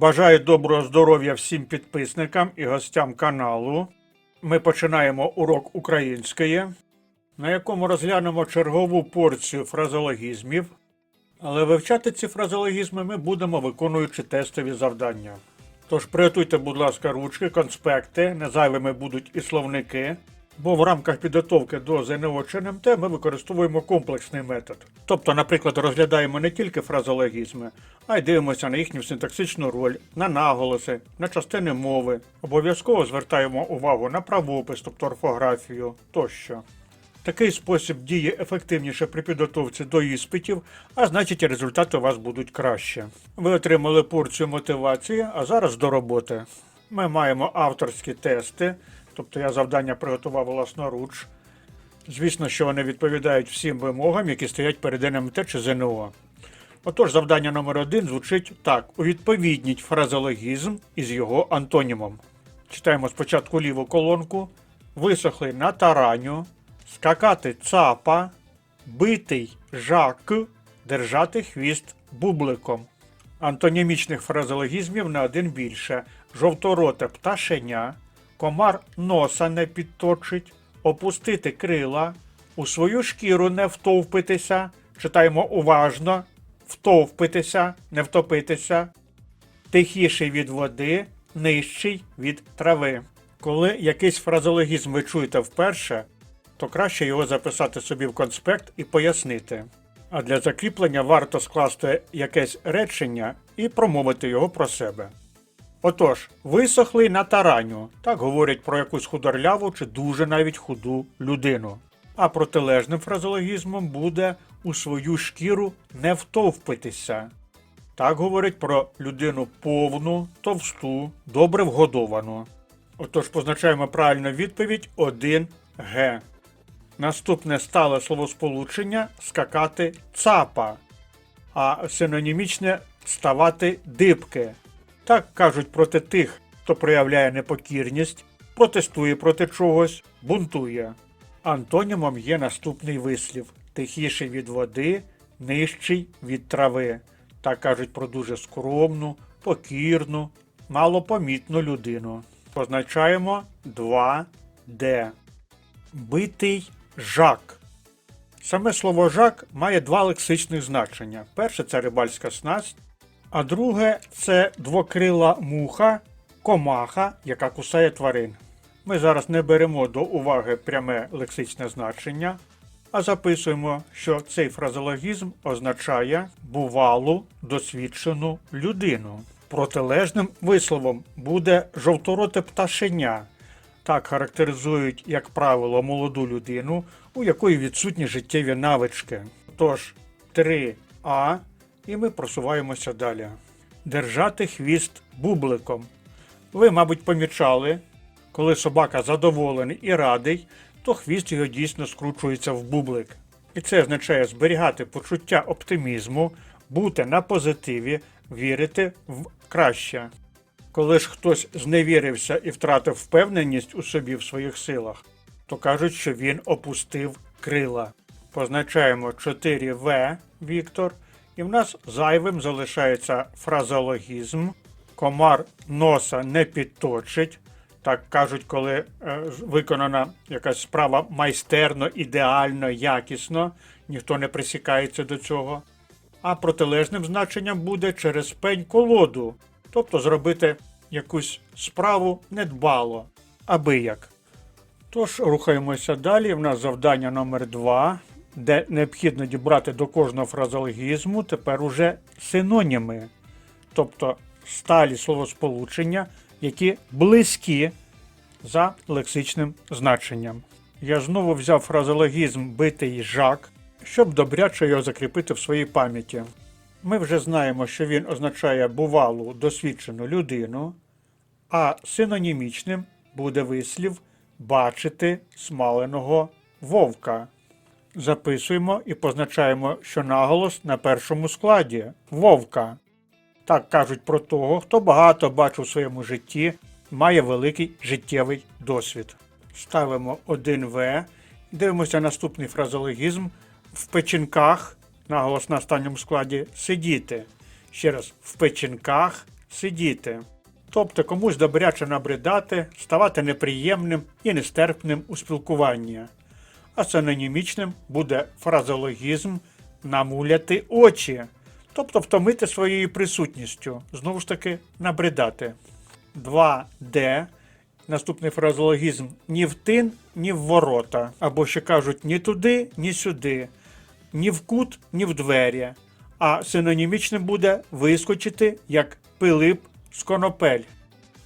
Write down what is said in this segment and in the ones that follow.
Бажаю доброго здоров'я всім підписникам і гостям каналу. Ми починаємо урок української, на якому розглянемо чергову порцію фразологізмів. Але вивчати ці фразологізми ми будемо виконуючи тестові завдання. Тож приготуйте, будь ласка, ручки, конспекти, незайвими будуть і словники, бо в рамках підготовки до ЗНО чи НМТ ми використовуємо комплексний метод. Тобто, наприклад, розглядаємо не тільки фразологізми, а й дивимося на їхню синтаксичну роль, на наголоси, на частини мови. Обов'язково звертаємо увагу на правопис, тобто орфографію тощо. Такий спосіб діє ефективніше при підготовці до іспитів, а значить результати у вас будуть краще. Ви отримали порцію мотивації, а зараз до роботи. Ми маємо авторські тести, тобто я завдання приготував власноруч. Звісно, що вони відповідають всім вимогам, які стоять перед НМТ чи ЗНО. Отож, завдання номер один звучить так: увідповідніть фразологізм із його антонімом. Читаємо спочатку ліву колонку. Висохлий на тараню, скакати цапа, битий жак, держати хвіст бубликом. Антонімічних фразологізмів на один більше: жовтороте пташеня, комар носа не підточить, опустити крила, у свою шкіру не втовпитися. Читаємо уважно, втовпитися, не втопитися, тихіший від води, нижчий від трави. Коли якийсь фразологізм ви чуєте вперше, то краще його записати собі в конспект і пояснити. А для закріплення варто скласти якесь речення і промовити його про себе. Отож, висохлий на тараню так говорять про якусь худорляву чи дуже навіть худу людину. А протилежним фразологізмом буде у свою шкіру не втовпитися. Так говорять про людину повну, товсту, добре вгодовану. Отож позначаємо правильну відповідь 1Г. Наступне стале словосполучення скакати цапа, а синонімічне ставати дибки. Так кажуть проти тих, хто проявляє непокірність, протестує проти чогось, бунтує. Антонімом є наступний вислів: тихіший від води, нижчий від трави. Так кажуть про дуже скромну, покірну, малопомітну людину. Позначаємо 2D. Битий жак. Саме слово жак має два лексичних значення. Перше це рибальська снасть, а друге це двокрила муха, комаха, яка кусає тварин. Ми зараз не беремо до уваги пряме лексичне значення, а записуємо, що цей фразологізм означає бувалу досвідчену людину. Протилежним висловом буде жовтороте пташеня. Так характеризують, як правило, молоду людину, у якої відсутні життєві навички. Тож 3А, і ми просуваємося далі. Держати хвіст бубликом. Ви, мабуть, помічали, коли собака задоволений і радий, то хвіст його дійсно скручується в бублик. І це означає зберігати почуття оптимізму, бути на позитиві, вірити в краще. Коли ж хтось зневірився і втратив впевненість у собі в своїх силах, то кажуть, що він опустив крила. Позначаємо 4В Віктор, і в нас зайвим залишається фразологізм. Комар носа не підточить. Так кажуть, коли е, виконана якась справа майстерно, ідеально, якісно, ніхто не присікається до цього. А протилежним значенням буде через пень колоду, тобто зробити якусь справу недбало, аби як. Тож рухаємося далі. У нас завдання номер 2 де необхідно дібрати до кожного фразологізму тепер уже синоніми, тобто сталі словосполучення, які близькі за лексичним значенням. Я знову взяв фразологізм битий жак, щоб добряче його закріпити в своїй пам'яті. Ми вже знаємо, що він означає бувалу досвідчену людину, а синонімічним буде вислів бачити смаленого вовка. Записуємо і позначаємо, що наголос на першому складі вовка. Так кажуть про того, хто багато бачив у своєму житті, має великий життєвий досвід. Ставимо 1В, дивимося наступний фразологізм в печінках, наголос на останньому складі сидіти. Ще раз, в печінках сидіти. Тобто комусь добряче набридати, ставати неприємним і нестерпним у спілкуванні. А синонімічним буде фразеологізм намуляти очі, тобто втомити своєю присутністю, знову ж таки, набридати. 2D. Наступний фразеологізм ні в тин, ні в ворота. Або ще кажуть ні туди, ні сюди, ні в кут, ні в двері. А синонімічним буде вискочити як Пилип з конопель.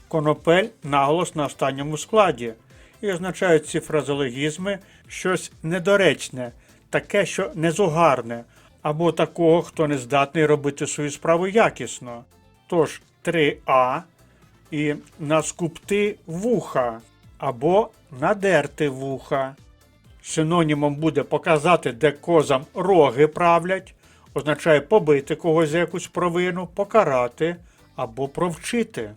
Конопель наголос на останньому складі. І означають ці фразеологізми щось недоречне, таке, що незугарне, або такого, хто не здатний робити свою справу якісно. Тож 3А і наскупти вуха або надерти вуха. Синонімом буде показати, де козам роги правлять, означає побити когось за якусь провину, покарати або провчити.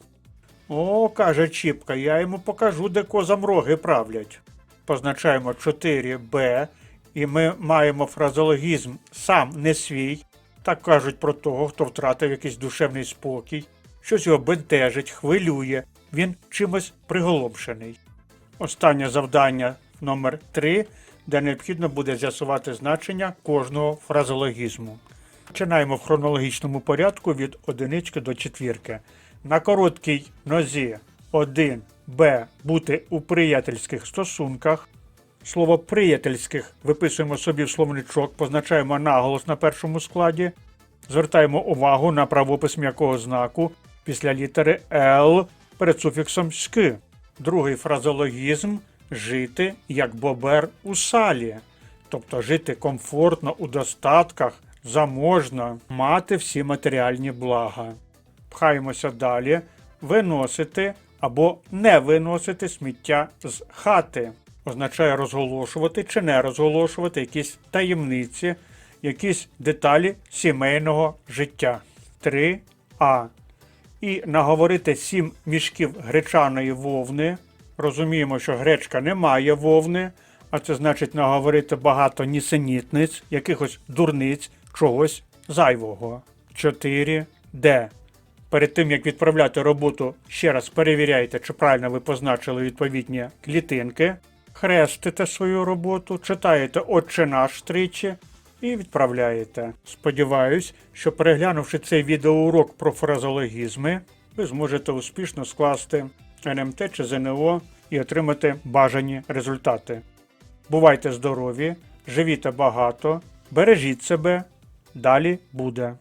О, каже Чіпка, я йому покажу, де козам роги правлять. Позначаємо 4Б, і ми маємо фразеологізм сам не свій. Так кажуть про того, хто втратив якийсь душевний спокій, щось його бентежить, хвилює, він чимось приголомшений. Останнє завдання номер 3, де необхідно буде з'ясувати значення кожного фразеологізму. Починаємо в хронологічному порядку від одинички до четвірки. На короткій нозі 1 Б бути у приятельських стосунках. Слово приятельських виписуємо собі в словничок, позначаємо наголос на першому складі. Звертаємо увагу на правопис м'якого знаку після літери Л перед суфіксом «ськи». Другий фразеологізм жити як бобер у салі, тобто жити комфортно у достатках, заможно, мати всі матеріальні блага. Пхаємося далі, виносити або не виносити сміття з хати. Означає розголошувати чи не розголошувати якісь таємниці, якісь деталі сімейного життя. 3а. І наговорити сім мішків гречаної вовни. Розуміємо, що гречка не має вовни, а це значить наговорити багато нісенітниць, якихось дурниць, чогось зайвого. 4Д. Перед тим як відправляти роботу, ще раз перевіряйте, чи правильно ви позначили відповідні клітинки, хрестите свою роботу, читаєте Отче наш тричі і відправляєте. Сподіваюсь, що переглянувши цей відеоурок про фразеологізми, ви зможете успішно скласти НМТ чи ЗНО і отримати бажані результати. Бувайте здорові, живіте багато, бережіть себе, далі буде.